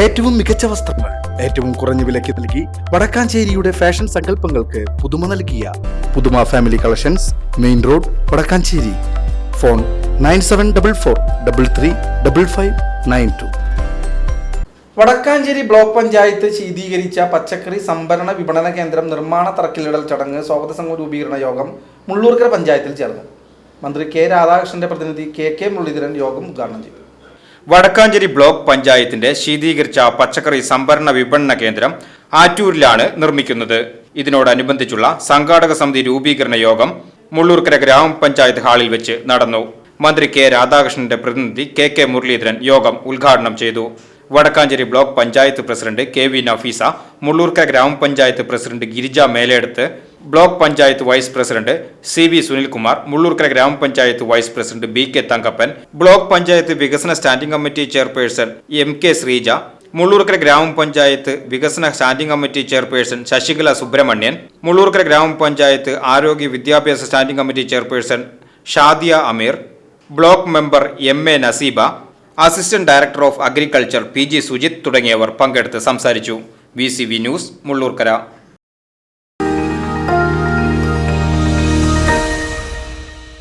ഏറ്റവും മികച്ച വസ്ത്രങ്ങൾ ഏറ്റവും കുറഞ്ഞ വിലയ്ക്ക് നൽകി വടക്കാഞ്ചേരിയുടെ ഫാഷൻ സങ്കല്പങ്ങൾക്ക് പുതുമ നൽകിയ പുതുമ family collections main road Vadakkanchery. Phone nine seven double four double three double five nine two. Vadakkanchery block panchayat ശീതീകരിച്ച പച്ചക്കറി സംഭരണ വിപണന കേന്ദ്രം നിർമ്മാണ തറക്കല്ലിടൽ ചടങ്ങ് സ്വാഗത സംഘം രൂപീകരണ യോഗം മുള്ളൂർക്കര പഞ്ചായത്തിൽ ചേർന്നു. മന്ത്രി കെ രാധാകൃഷ്ണന്റെ പ്രതിനിധി കെ കെ മുരളീധരൻ യോഗം ഉദ്ഘാടനം ചെയ്തു. വടക്കാഞ്ചേരി ബ്ലോക്ക് പഞ്ചായത്തിന്റെ ശീതീകരിച്ച പച്ചക്കറി സംഭരണ വിപണന കേന്ദ്രം ആറ്റൂരിലാണ് നിർമ്മിക്കുന്നത്. ഇതിനോടനുബന്ധിച്ചുള്ള സംഘാടക സമിതി രൂപീകരണ യോഗം മുള്ളൂർക്കര ഗ്രാമപഞ്ചായത്ത് ഹാളിൽ വെച്ച് നടന്നു. മന്ത്രി കെ രാധാകൃഷ്ണന്റെ പ്രതിനിധി കെ കെ മുരളീധരൻ യോഗം ഉദ്ഘാടനം ചെയ്തു. Vadakkanchery block panchayat president K V Nafeesa Mullurkara ഗ്രാമപഞ്ചായത്ത് president Girija Meleduthu block panchayat vice president C V Sunilkumar Mullurkara ഗ്രാമപഞ്ചായത്ത് vice president B K Thankappan block panchayat വികസന standing committee chairperson M K Sreeja Mullurkara ഗ്രാമപഞ്ചായത്ത് വികസന standing committee chairperson Sasikala Subrahmanian Mullurkara ഗ്രാമപഞ്ചായത്ത് ആരോഗ്യ വിദ്യാഭ്യാസ standing committee chairperson Shadiya Ameer block member M A Naseeba assistant director of agriculture P G Sujith തുടങ്ങിയവർ പങ്കെടുത്ത് സംസാരിച്ചു. V C V news Mullurkara.